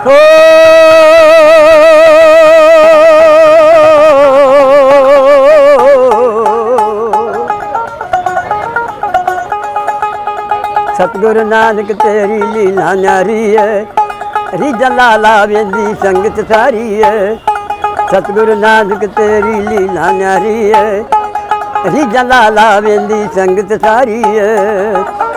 ਹੋ ਸਤਿਗੁਰੂ ਨਾਨਕ ਤੇਰੀ ਲੀਲਾ ਨਾਰੀ ਹੈ ਰੀਜਾ ਲਾਲਾ ਵੇਂਦੀ ਸੰਗਤ ਸਾਰੀ ਹੈ ਸਤਿਗੁਰੂ ਨਾਨਕ ਤੇਰੀ ਲੀਲਾ ਨਾਰੀ ਹੈ ਰੀਜਾ ਲਾਲਾ ਵੇਂਦੀ ਸੰਗਤ ਸਾਰੀ ਹੈ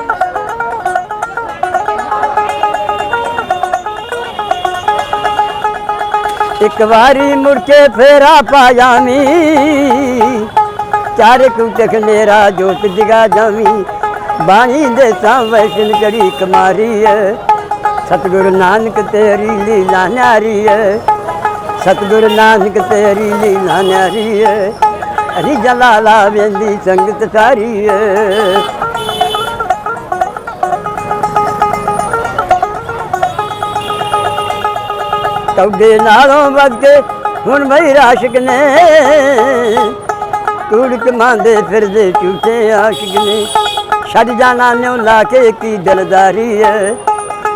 ਇੱਕ ਵਾਰੀ ਮੁੜ ਕੇ ਫੇਰਾ ਪਾ ਜਾਵੀਂ। ਚਾਰ ਕੁਟਕ ਨੇਰਾ ਜੋਤ ਜਗਾ ਜਾਵੀ। ਬਾਣੀ ਦੇ ਤਾਂ ਵੈਸ਼ਨ ਕੜੀ ਕਮਾਰੀ ਹੈ ਸਤਿਗੁਰੂ ਨਾਨਕ ਤੇਰੀ ਲੀਲਾ ਨਾਰੀ ਹੈ ਸਤਿਗੁਰੂ ਨਾਨਕ ਤੇਰੀ ਲੀਲਾ ਨਾਰੀ ਹੈ ਹਰੀ ਜਲਾਲਾ ਵੇਂਦੀ ਸੰਗਤ ਸਾਰੀ ਹੈ ਤੌਡੇ ਨਾਲੋਂ ਵੱਧ। ਕੇ ਹੁਣ ਮਈ ਆਸ਼ਿਕ ਨੇ ਕੂੜ ਕਮਾਂਦੇ ਫਿਰਦੇ ਝੂਠੇ ਆਸ਼ਿਕ ਨੇ। ਛੱਡ ਜਾਣਾ ਨਿਉ ਲਾ ਕੇ ਕੀ ਦਿਲਦਾਰੀ ਹੈ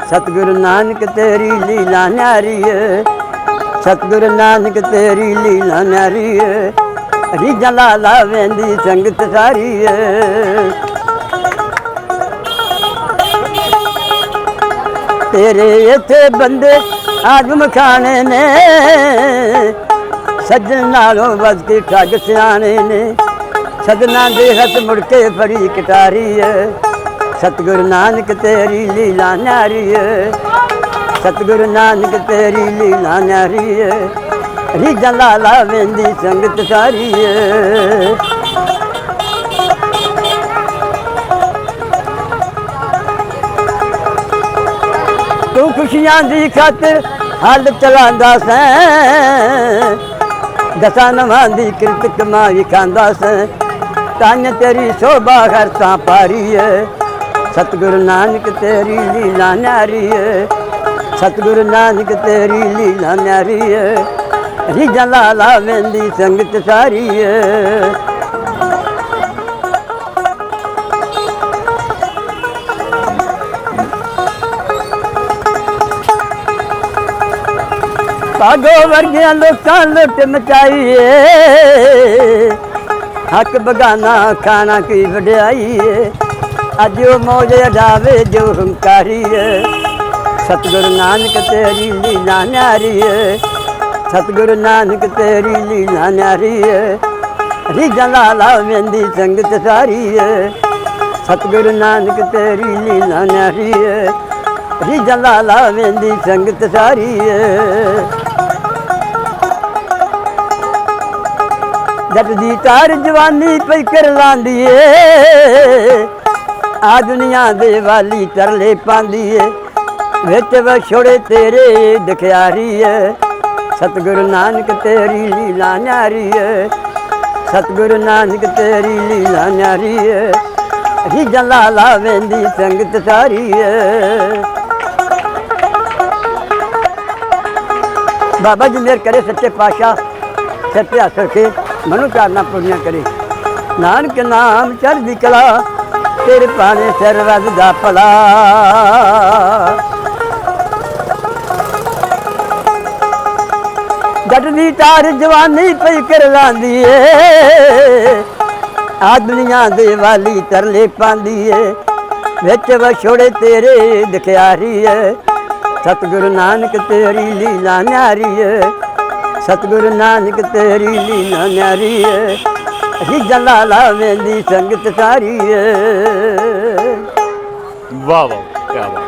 ਸਤਿਗੁਰੂ ਨਾਨਕ ਤੇਰੀ ਲੀਲਾ ਨਾਰੀ ਹੈ ਸਤਿਗੁਰੂ ਨਾਨਕ ਤੇਰੀ ਲੀਲਾ ਨਾਰੀ ਹੈ ਰੀ ਜਲਾਲਾ ਵੇਂਦੀ ਸੰਗਤ ਸਾਰੀ ਹੈ ਤੇਰੇ ਇੱਥੇ ਬੰਦੇ ਆਦਮ ਖਾਣੇ ਨੇ। ਸੱਜਣ ਨਾਲੋਂ ਵੱਧ ਕੇ ਠੱਗ ਸਿਆਣੇ ਨੇ। ਸਜਣਾ ਦੇ ਹੱਥ ਮੁੜ ਕੇ ਫੜੀ ਕਟਾਰੀ ਹੈ ਸਤਿਗੁਰੂ ਨਾਨਕ ਤੇਰੀ ਲੀਲਾ ਨਾਰੀ ਹੈ ਸਤਿਗੁਰੂ ਨਾਨਕ ਤੇਰੀ ਲੀਲਾ ਨਾਰੀ ਹੈ ਰੀ ਜਲਾਲਾ ਵੇਂਦੀ ਸੰਗਤ ਸਾਰੀ ਹੈ ਖੁਸ਼ੀਆਂ ਦੀ ਖਾਤਰ ਹੱਲ ਚਲਾਉਂਦਾ ਸੈਂ। ਦਸਾਂ ਨਵਾਂ ਦੀ ਕਿਰਤ ਕਮਾਈ ਖਾਂਦਾ ਸੈਂ। ਤਨ ਤੇਰੀ ਸੋਭਾ ਹਰ ਤਾਂ ਪਾਰੀ ਏ। ਸਤਿਗੁਰੂ ਨਾਨਕ ਤੇਰੀ ਲੀਲਾ ਨਾਰੀ ਏ। ਸਤਿਗੁਰੂ ਨਾਨਕ ਤੇਰੀ ਲੀਲਾ ਨਾਰੀ ਏ। ਰੀ ਜਲਾਲਾ ਵੇਂਦੀ ਸੰਗਤ ਸਾਰੀ ਭਾਗੋ ਵਰਗਿਆਂ ਲੋਕਾਂ ਲੁੱਟ ਮਚਾਈਏ ਹੱਕ ਬਗਾਨਾ ਖਾਣਾ ਕੀ ਵਡਿਆਈ ਅੱਜ ਉਹ ਮੌਜ ਅਡਾਵੇ ਜੋ ਹੰਕਾਰੀ ਏ ਸਤਿਗੁਰੂ ਨਾਨਕ ਤੇਰੀ ਲੀਲਾ ਨਾਰੀ ਏ ਸਤਿਗੁਰੂ ਨਾਨਕ ਤੇਰੀ ਲੀਲਾ ਨਾਰੀ ਏ ਲਾਲਾ ਜਲਾਲਾ ਸੰਗਤ ਸਾਰੀ ਏ ਸਤਿਗੁਰੂ ਨਾਨਕ ਤੇਰੀ ਲੀਲਾ ਨਾਰੀ ਏ ਰੀ ਜਲਾਲਾ ਵੇਂਦੀ ਸੰਗਤ ਸਾਰੀ ਏ। ਜਦ ਦੀ ਤਾਰ ਜਵਾਨੀ ਪਈ ਕਰ ਲਾਂਦੀ ਏ। ਆ ਦੁਨੀਆ ਦੇ ਵਾਲੀ ਤਰਲੇ ਪਾਂਦੀ ਏ। ਵਿੱਚ ਵਛੋੜੇ ਤੇਰੇ ਦਿਖਿਆਰੀ ਏ। ਸਤਿਗੁਰੂ ਨਾਨਕ ਤੇਰੀ ਲੀਲਾ ਨਿਆਰੀ ਏ। ਸਤਿਗੁਰੂ ਨਾਨਕ ਤੇਰੀ ਲੀਲਾ ਨਿਆਰੀ ਏ। ਰੀ ਜਲਾਲਾ ਵੇਂਦੀ ਸੰਗਤ ਸਾਰੀ ਏ। ਬਾਬਾ ਜੀ ਮੇਰ ਕਰੇ ਸੱਚੇ ਪਾਸ਼ਾ ਸੱਚੇ ਹੱਥ ਕੇ ਮਨੁ ਚਾਰਨਾ ਪੂਰੀਆਂ ਕਰੇ। ਨਾਨਕ ਨਾਮ ਚੜ੍ਹਦੀ ਕਲਾ ਤੇਰੇ ਪਾਣੇ ਸਿਰ ਰਗ ਦਾ ਭਲਾ। ਜੱਟ ਦੀ ਤਾਰ ਜਵਾਨੀ ਪਈ ਕਰ ਲਾਂਦੀ ਏ, ਆ ਦੁਨੀਆ ਦੇ ਵਾਲੀ ਤਰਲੇ ਪਾਂਦੀ ਏ। ਵਿੱਚ ਵਛੋੜੇ ਤੇਰੇ ਦਿਖਿਆਰੀ ਏ ਸਤਿਗੁਰੂ ਨਾਨਕ ਤੇਰੀ ਲੀਲਾ ਨਿਆਰੀ ਏ ਸਤਿਗੁਰੂ ਨਾਨਕ ਤੇਰੀ ਲੀਲਾ ਨਿਆਰੀ ਏ ਰੀ ਜਲਾਲਾ ਵੇਂਦੀ ਸੰਗਤ ਸਾਰੀ ਏ ਵਾਹ ਵਾਹ ਕੀ ਬਾਤ।